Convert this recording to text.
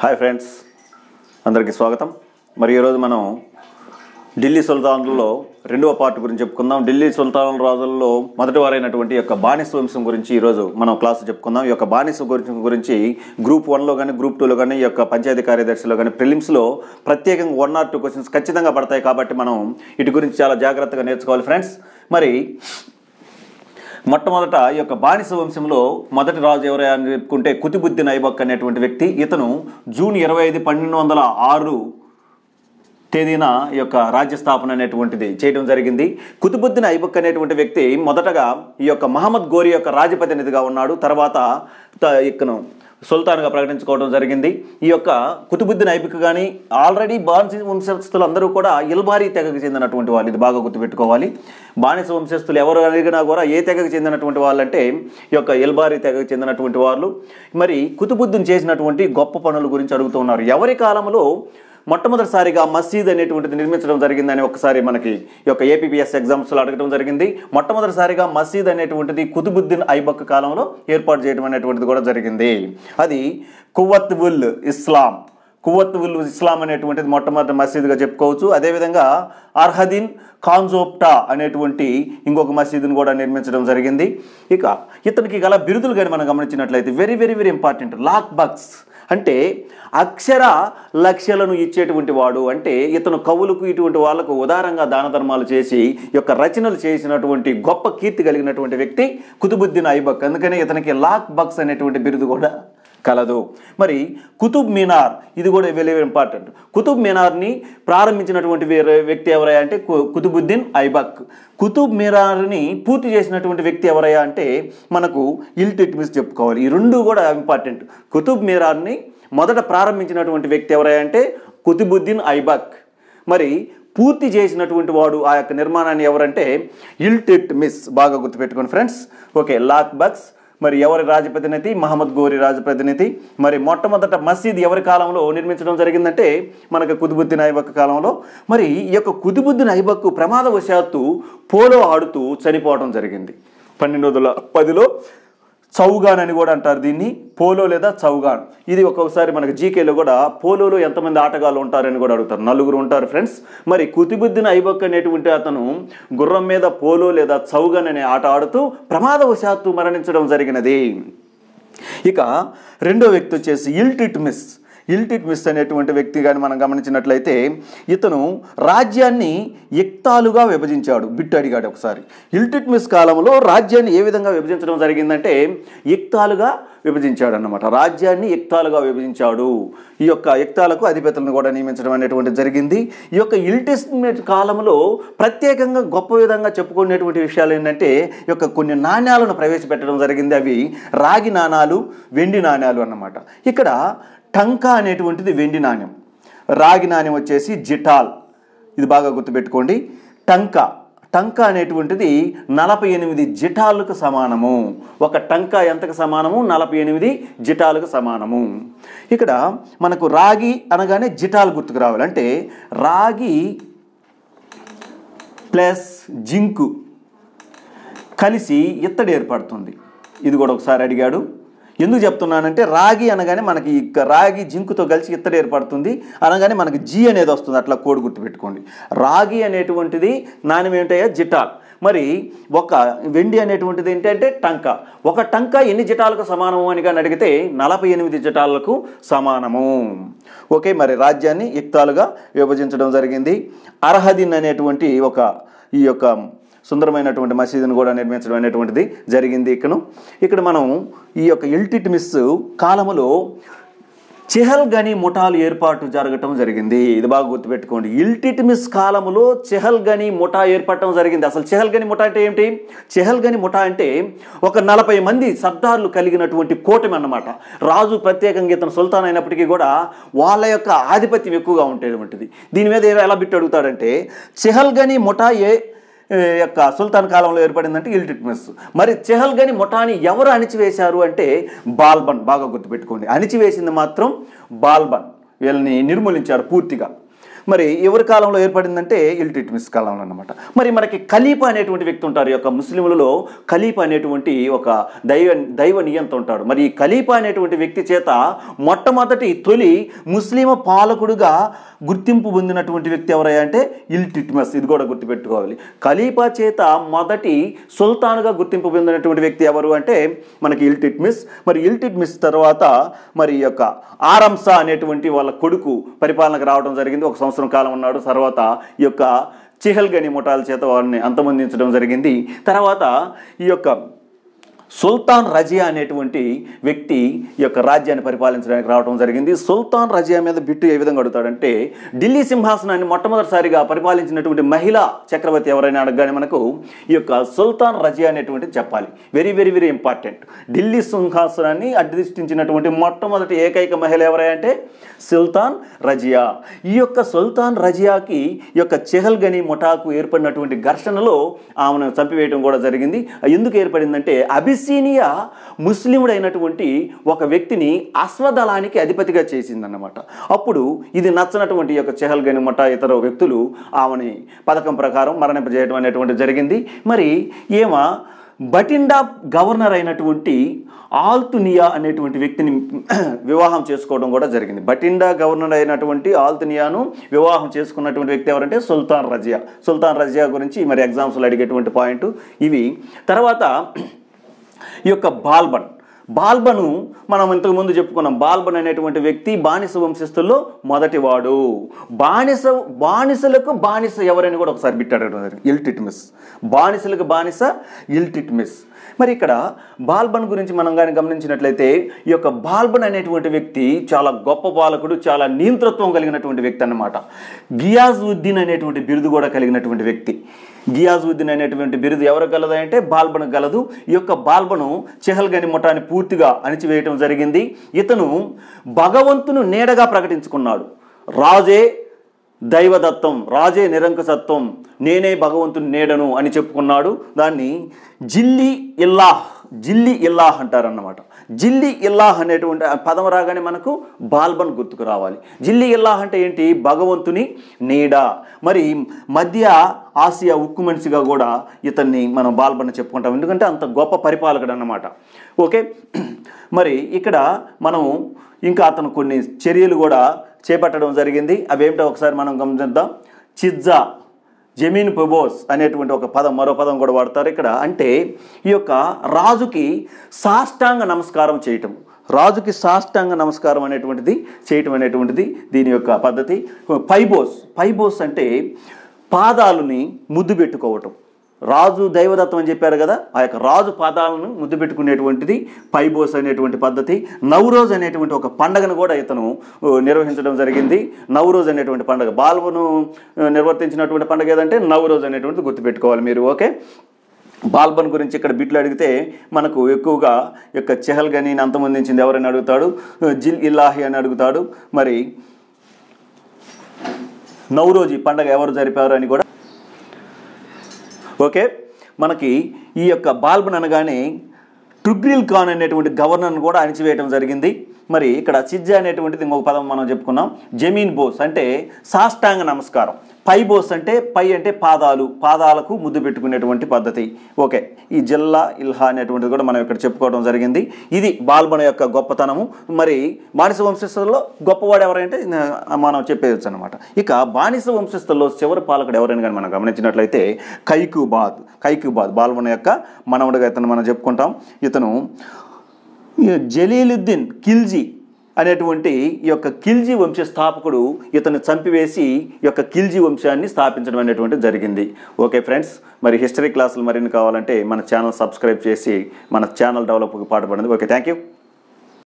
Hi friends అందరికీ స్వాగతం. మరి ఈరోజు మనం ఢిల్లీ సుల్తాన్లో రెండవ పార్ట్ గురించి చెప్పుకుందాం. ఢిల్లీ సుల్తాన్ రాజులలో మొదటి వారైనటువంటి యొక్క బానిస వంశం గురించి ఈరోజు మనం క్లాస్ చెప్పుకుందాం. ఈ యొక్క బానిస గురించి గురించి గ్రూప్ వన్లో కానీ గ్రూప్ టూలో కానీ ఈ యొక్క పంచాయతీ కార్యదర్శిలో కానీ ప్రిలిమ్స్లో ప్రత్యేకంగా వన్ ఆర్ టూ క్వశ్చన్స్ ఖచ్చితంగా పడతాయి కాబట్టి మనం వీటి గురించి చాలా జాగ్రత్తగా నేర్చుకోవాలి ఫ్రెండ్స్. మరి మొట్టమొదట ఈ యొక్క బానిస వంశంలో మొదటి రాజు ఎవరై అని చెప్పుకుంటే కుతుబుద్దీన్ ఐబక్ అనేటువంటి వ్యక్తి. ఇతను జూన్ ఇరవై ఐదు పన్నెండు వందల ఆరు తేదీన ఈ యొక్క రాజ్య స్థాపన అనేటువంటిది చేయడం జరిగింది. కుతుబుద్దీన్ ఐబక్ అనేటువంటి వ్యక్తి మొదటగా ఈ యొక్క మహమ్మద్ గోరి యొక్క రాజప్రతినిధిగా ఉన్నాడు. తర్వాత త- ఇక్కను సుల్తాన్గా ప్రకటించుకోవడం జరిగింది. ఈ యొక్క కుతుబుద్దీన్ ఐబక్ కానీ ఆల్రెడీ బానిస వంశస్థులు అందరూ కూడా ఇల్బారీ తెగకు చెందినటువంటి వాళ్ళు. ఇది బాగా గుర్తుపెట్టుకోవాలి. బానిస వంశస్థులు ఎవరు అడిగినా కూడా ఏ తెగకు చెందినటువంటి వాళ్ళంటే ఈ యొక్క ఇల్బారీ తెగకు చెందినటువంటి వాళ్ళు. మరి కుతుబుద్దీన్ చేసినటువంటి గొప్ప పనుల గురించి అడుగుతూ ఉన్నారు. ఎవరి కాలంలో మొట్టమొదటిసారిగా మసీద్ అనేటువంటిది నిర్మించడం జరిగిందని ఒకసారి మనకి ఈ యొక్క ఏపీపీఎస్ ఎగ్జామ్స్లో అడగడం జరిగింది. మొట్టమొదటిసారిగా మసీద్ అనేటువంటిది కుతుబుద్దీన్ ఐబక్ కాలంలో ఏర్పాటు చేయడం అనేటువంటిది కూడా జరిగింది. అది కువత్ ఉల్ ఇస్లాం కువత్ ఉల్ ఇస్లాం అనేటువంటిది మొట్టమొదటి మసీదుగా చెప్పుకోవచ్చు. అదేవిధంగా అర్హదీన్ కాన్జోప్టా అనేటువంటి ఇంకొక మసీదును కూడా నిర్మించడం జరిగింది. ఇక ఇతనికి గల బిరుదులు కానీ మనం గమనించినట్లయితే వెరీ వెరీ వెరీ ఇంపార్టెంట్ లాక్ బక్స్ అంటే అక్షర లక్ష్యాలను ఇచ్చేటువంటి వాడు అంటే ఇతను కవులకు ఇటువంటి వాళ్ళకు ఉదారంగా దాన ధర్మాలు చేసి యొక్క రచనలు చేసినటువంటి గొప్ప కీర్తి కలిగినటువంటి వ్యక్తి కుతుబుద్దీన్ ఐబక్. అందుకనే ఇతనికి లాక్ బక్స్ అనేటువంటి బిరుదు కూడా కలదు. మరి కుతుబ్ మినార్ ఇది కూడా వెరీ ఇంపార్టెంట్ కుతుబ్ మినార్ని ప్రారంభించినటువంటి వేరే వ్యక్తి ఎవరయ్యా అంటే కు- కుతుబుద్దీన్ ఐబక్. కుతుబ్ మీనార్ని పూర్తి చేసినటువంటి వ్యక్తి ఎవరయ్యా అంటే మనకు ఇల్టిట్మిస్ చెప్పుకోవాలి. ఈ రెండు కూడా ఇంపార్టెంట్ కుతుబ్ మీనార్ని మొదట ప్రారంభించినటువంటి వ్యక్తి ఎవరయ్యా అంటే కుతుబుద్దీన్ ఐబక్. మరి పూర్తి చేసినటువంటి వాడు ఆ యొక్క నిర్మాణాన్ని ఎవరంటే ఇల్టిట్ మిస్ బాగా గుర్తుపెట్టుకోండి ఫ్రెండ్స్. Okay lock bucks. మరి ఎవరి రాజప్రతినిధి? మహమ్మద్ గోరి రాజప్రతినిధి. మరి మొట్టమొదట మసీద్ ఎవరి కాలంలో నిర్మించడం జరిగిందంటే మనకు కుతుబుద్దీన్ ఐబక్ కాలంలో. మరి ఈ యొక్క కుతుబుద్దీన్ ఐబక్ ప్రమాదవశాత్తు పోలో ఆడుతూ చనిపోవడం జరిగింది. పన్నెండు వందల పదిలో చౌగాన్ అని కూడా అంటారు దీన్ని. పోలో లేదా చౌగాన్. ఇది ఒక్కొక్కసారి మనకి జీకేలో కూడా పోలోలో ఎంతమంది ఆటగాళ్ళు ఉంటారని కూడా అడుగుతారు. నలుగురు ఉంటారు ఫ్రెండ్స్. మరి కుతిబుద్దిన ఐబక్ అనేటువంటి అతను గుర్రం మీద పోలో లేదా చౌగాన్ అనే ఆట ఆడుతూ ప్రమాదవశాత్తు మరణించడం జరిగినది. ఇక రెండో వ్యక్తి వచ్చేసి ఇల్టిట్ మిస్. ఇల్టిట్ మిస్ అనేటువంటి వ్యక్తి కానీ మనం గమనించినట్లయితే ఇతను రాజ్యాన్ని ఎక్తాలుగా విభజించాడు. బిట్టు అడిగాడు ఒకసారి. ఇల్టిట్ మిస్ కాలంలో రాజ్యాన్ని ఏ విధంగా విభజించడం జరిగిందంటే ఎక్తాలుగా విభజించాడు అన్నమాట రాజ్యాన్ని ఎక్తాలుగా విభజించాడు. ఈ యొక్క ఎక్తాలకు అధిపతులను కూడా నియమించడం అనేటువంటిది జరిగింది. ఈ యొక్క ఇల్టిస్మేట్ కాలంలో ప్రత్యేకంగా గొప్ప విధంగా చెప్పుకునేటువంటి విషయాలు ఏంటంటే ఈ యొక్క కొన్ని నాణ్యాలను ప్రవేశపెట్టడం జరిగింది. అవి రాగి నాణాలు వెండి నాణ్యాలు అన్నమాట. ఇక్కడ టంకా అనేటువంటిది వెండి నాణ్యం. రాగి నాణ్యం వచ్చేసి జిటాల్ ఇది బాగా గుర్తుపెట్టుకోండి. టంకా. టంకా అనేటువంటిది నలభై ఎనిమిది జిటాలకు సమానము. ఒక టంకా ఎంతకు సమానము? నలభై ఎనిమిది జిటాలకు సమానము. ఇక్కడ మనకు రాగి అనగానే జిటాలు గుర్తుకు రావాలి. అంటే రాగి ప్లస్ జింకు కలిసి ఇత్తడి ఏర్పడుతుంది. ఇది కూడా ఒకసారి అడిగాడు. ఎందుకు చెప్తున్నానంటే రాగి అనగానే మనకి రాగి జింకుతో కలిసి ఇత్తడి ఏర్పడుతుంది. అనగానే మనకి జీ అనేది వస్తుంది. అట్లా కోడిగుట్టు పెట్టుకోండి. రాగి అనేటువంటిది నాణ్యం ఏంటయ్యా జిటాల్. మరి ఒక వెండి అనేటువంటిది ఏంటంటే టంక. ఒక టంక ఎన్ని జిటాలకు సమానము అని కానీ అడిగితే నలభై ఎనిమిది జిటాలకు సమానము. ఓకే మరి రాజ్యాన్ని యుక్తాలుగా విభజించడం జరిగింది. అర్హదిన్ అనేటువంటి ఒక ఈ యొక్క సుందరమైనటువంటి మసీదును కూడా నిర్మించడం అనేటువంటిది జరిగింది ఇక్కను. ఇక్కడ మనం ఈ యొక్క ఇల్టిట్ మిస్ కాలములో చెహల్ గని ముఠాలు ఏర్పాటు జరగటం జరిగింది. ఇది బాగా గుర్తుపెట్టుకోండి. ఇల్టిట్ మిస్ చెహల్ గని ముఠా ఏర్పడటం జరిగింది. అసలు చెహల్ గని ముఠా అంటే ఏమిటి? చెహల్ గని ముఠా అంటే ఒక నలభై మంది సర్దార్లు కలిగినటువంటి కూటమి అన్నమాట. రాజు ప్రత్యేకంగా ఇతను సుల్తాన్ అయినప్పటికీ కూడా వాళ్ళ యొక్క ఆధిపత్యం ఎక్కువగా ఉండేటువంటిది. దీని మీద ఎలా బిట్టు అడుగుతాడంటే చెహల్ గని ముఠా ఏ యొక్క సుల్తాన్ కాలంలో ఏర్పడిందంటే ఇల్టిట్మిస్ మరి చెహల్గని ముఠాని ఎవరు అణిచివేశారు అంటే బాల్బన్ బాగా గుర్తుపెట్టుకోండి. అణిచివేసింది మాత్రం బాల్బన్. వీళ్ళని నిర్మూలించారు పూర్తిగా. మరి ఎవరి కాలంలో ఏర్పడిందంటే ఇల్టిట్మిస్ కాలంలో అన్నమాట. మరి మనకి ఖలీఫా అనేటువంటి వ్యక్తి ఉంటారు. ఈ యొక్క ముస్లింలలో ఖలీఫ్ అనేటువంటి ఒక దైవ దైవ నియంత ఉంటాడు. మరి ఈ ఖలీఫా అనేటువంటి వ్యక్తి చేత మొట్టమొదటి తొలి ముస్లిం పాలకుడుగా గుర్తింపు పొందినటువంటి వ్యక్తి ఎవరయ్యా అంటే ఇల్టిట్మస్ ఇది కూడా గుర్తుపెట్టుకోవాలి. ఖలీఫా చేత మొదటి సుల్తాన్గా గుర్తింపు పొందినటువంటి వ్యక్తి ఎవరు అంటే మనకి ఇల్టిట్మిస్ మరి ఇల్టిట్మిస్ తర్వాత మరి ఈ యొక్క ఆరంసా అనేటువంటి వాళ్ళ కొడుకు పరిపాలనకు రావడం జరిగింది. ఒక సంవత్సరం కాలం ఉన్నాడు. తర్వాత ఈ యొక్క చిహల్గని ముఠాల చేత వారిని అంతమొందించడం జరిగింది. తర్వాత ఈ యొక్క సుల్తాన్ రజియా అనేటువంటి వ్యక్తి ఈ యొక్క రాజ్యాన్ని పరిపాలించడానికి రావడం జరిగింది. సుల్తాన్ రజియా మీద బిట్టు ఏ విధంగా అడుగుతాడంటే ఢిల్లీ సింహాసనాన్ని మొట్టమొదటిసారిగా పరిపాలించినటువంటి మహిళా చక్రవర్తి ఎవరైనా అడగగానే మనకు ఈ యొక్క సుల్తాన్ రజియా అనేటువంటిది చెప్పాలి. Very very very important. Delhi సింహాసనాన్ని అధిష్ఠించినటువంటి మొట్టమొదటి ఏకైక మహిళ ఎవరంటే అంటే సుల్తాన్ రజియా. ఈ యొక్క సుల్తాన్ రజియాకి ఈ యొక్క చెహల్గని ముఠాకు ఏర్పడినటువంటి ఘర్షణలో ఆమెను చంపివేయడం కూడా జరిగింది. ఎందుకు ఏర్పడిందంటే అబిసీనియా ముస్లిముడైనటువంటి ఒక వ్యక్తిని అశ్వదళానికి అధిపతిగా చేసిందన్నమాట. అప్పుడు ఇది నచ్చనటువంటి యొక్క చెహల్ గనిమట ఇతర వ్యక్తులు ఆమెని పథకం ప్రకారం మరణింపజేయడం అనేటువంటి జరిగింది. మరి ఏమ బటిండా గవర్నర్ అయినటువంటి ఆల్తునియా అనేటువంటి వ్యక్తిని వివాహం చేసుకోవడం కూడా జరిగింది. బటిండా గవర్నర్ అయినటువంటి ఆల్తునియాను వివాహం చేసుకున్నటువంటి వ్యక్తి ఎవరంటే సుల్తాన్ రజియా. సుల్తాన్ రజియా గురించి మరి ఎగ్జామ్స్లో అడిగేటువంటి పాయింట్ ఇవి. తర్వాత ఈ యొక్క బాల్బన్. బాల్బను మనం ఇంతకుముందు చెప్పుకున్నాం. బాల్బన్ అనేటువంటి వ్యక్తి బానిస వంశస్థుల్లో మొదటివాడు. బానిస బానిసలకు బానిస ఎవరని కూడా ఒకసారి బిట్టాడు ఇల్టిట్మిస్. బానిసలకు బానిస ఇల్టిట్మిస్. మరి ఇక్కడ బాల్బన్ గురించి మనం కానీ గమనించినట్లయితే ఈ యొక్క బాల్బన్ అనేటువంటి వ్యక్తి చాలా గొప్ప పాలకుడు చాలా నియంతృత్వం కలిగినటువంటి వ్యక్తి అన్నమాట. గియాజుద్దీన్ అనేటువంటి బిరుదు కూడా కలిగినటువంటి వ్యక్తి. గియాజుద్దీన్ అనేటువంటి బిరుదు ఎవరు గలదు అంటే బాల్బను గలదు. ఈ యొక్క బాల్బను చెహల్గని ముఠాన్ని పూర్తిగా అణిచివేయటం జరిగింది. ఇతను భగవంతును నీడగా ప్రకటించుకున్నాడు. రాజే దైవదత్తం రాజే నిరంకుశత్వం నేనే భగవంతుని నీడను అని చెప్పుకున్నాడు. దాన్ని జిల్లి ఇల్లాహ్ జిల్లి ఇల్లాహ్ అంటారన్నమాట. జిల్లి ఇల్లాహ్ అనేటువంటి పదం రాగానే మనకు బాల్బన్ గుర్తుకు రావాలి. జిల్లి ఇల్లాహ్ అంటే ఏంటి? భగవంతుని నీడ. మరి మధ్య ఆసియా ఉక్కు మనిషిగా కూడా ఇతన్ని మనం బాల్బన్ చెప్పుకుంటాం. ఎందుకంటే అంత గొప్ప పరిపాలకుడు అన్నమాట. ఓకే? మరి ఇక్కడ మనము ఇంకా అతను కొన్ని చర్యలు కూడా చేపట్టడం జరిగింది. అవేమిటో ఒకసారి మనం గమనిద్దాం. చిజ్జా జమీన్ పొబోస్ అనేటువంటి ఒక పదం మరో పదం కూడా వాడతారు ఇక్కడ. అంటే ఈ యొక్క రాజుకి సాష్టాంగ నమస్కారం చేయటం. రాజుకి సాష్టాంగ నమస్కారం అనేటువంటిది చేయటం అనేటువంటిది దీని యొక్క పద్ధతి. పైబోస్ పైబోస్ అంటే పాదాలని ముద్దు పెట్టుకోవటం. రాజు దైవదత్తం అని చెప్పారు కదా ఆ యొక్క రాజు పాదాలను ముద్దు పెట్టుకునేటువంటిది పైబోస్ అనేటువంటి పద్ధతి నవరోజ్ అనేటువంటి ఒక పండగను కూడా ఇతను నిర్వహించడం జరిగింది. నవరోజ్ అనేటువంటి పండగ బాల్వను నిర్వర్తించినటువంటి పండగ ఏదంటే నవరోజ్ అనేటువంటిది గుర్తుపెట్టుకోవాలి మీరు ఓకే? బాల్బన్ గురించి ఇక్కడ బిట్లు అడిగితే మనకు ఎక్కువగా యొక్క చెహల్ గనీని అంతమొందించింది ఎవరైనా అడుగుతాడు? జిల్ ఇల్లాహి అని అడుగుతాడు. మరి నవరోజు పండగ ఎవరు జరిపారు అని కూడా ఓకే? మనకి ఈ యొక్క బాల్బన్ అనగానే ట్రిబ్రిల్ ఖాన్ అనేటువంటి గవర్నర్ను కూడా అణిచివేయడం జరిగింది. మరి ఇక్కడ చిజ్జ అనేటువంటిది ఇంకొక పదం మనం చెప్పుకున్నాం. జమీన్ బోస్ అంటే సాష్టాంగ నమస్కారం. పై బోస్ అంటే పై అంటే పాదాలు పాదాలకు ముద్దు పెట్టుకునేటువంటి పద్ధతి. ఓకే ఈ జిల్లా ఇల్హా అనేటువంటిది కూడా మనం ఇక్కడ చెప్పుకోవడం జరిగింది. ఇది బాల్బన యొక్క గొప్పతనము. మరి బానిస వంశస్థుల్లో గొప్పవాడు ఎవరంటే మనం చెప్పేయచ్చు అనమాట ఇక బానిస వంశస్థుల్లో చివరి పాలకుడు ఎవరైనా కానీ మనం గమనించినట్లయితే కైకుబాద్ కైకుబాద్ బాల్బన యొక్క మనవడుగా ఇతను మనం చెప్పుకుంటాం. ఇతను జలీలుద్దీన్ ఖిల్జీ అనేటువంటి ఈ యొక్క ఖిల్జీ వంశ స్థాపకుడు ఇతను చంపివేసి ఈ యొక్క ఖిల్జీ వంశాన్ని స్థాపించడం అనేటువంటి జరిగింది. ఓకే ఫ్రెండ్స్ మరి హిస్టరీ క్లాసులు మరిన్ని కావాలంటే మన ఛానల్ సబ్స్క్రైబ్ చేసి మన ఛానల్ డెవలప్కి పాటుపడింది ఓకే థ్యాంక్ యూ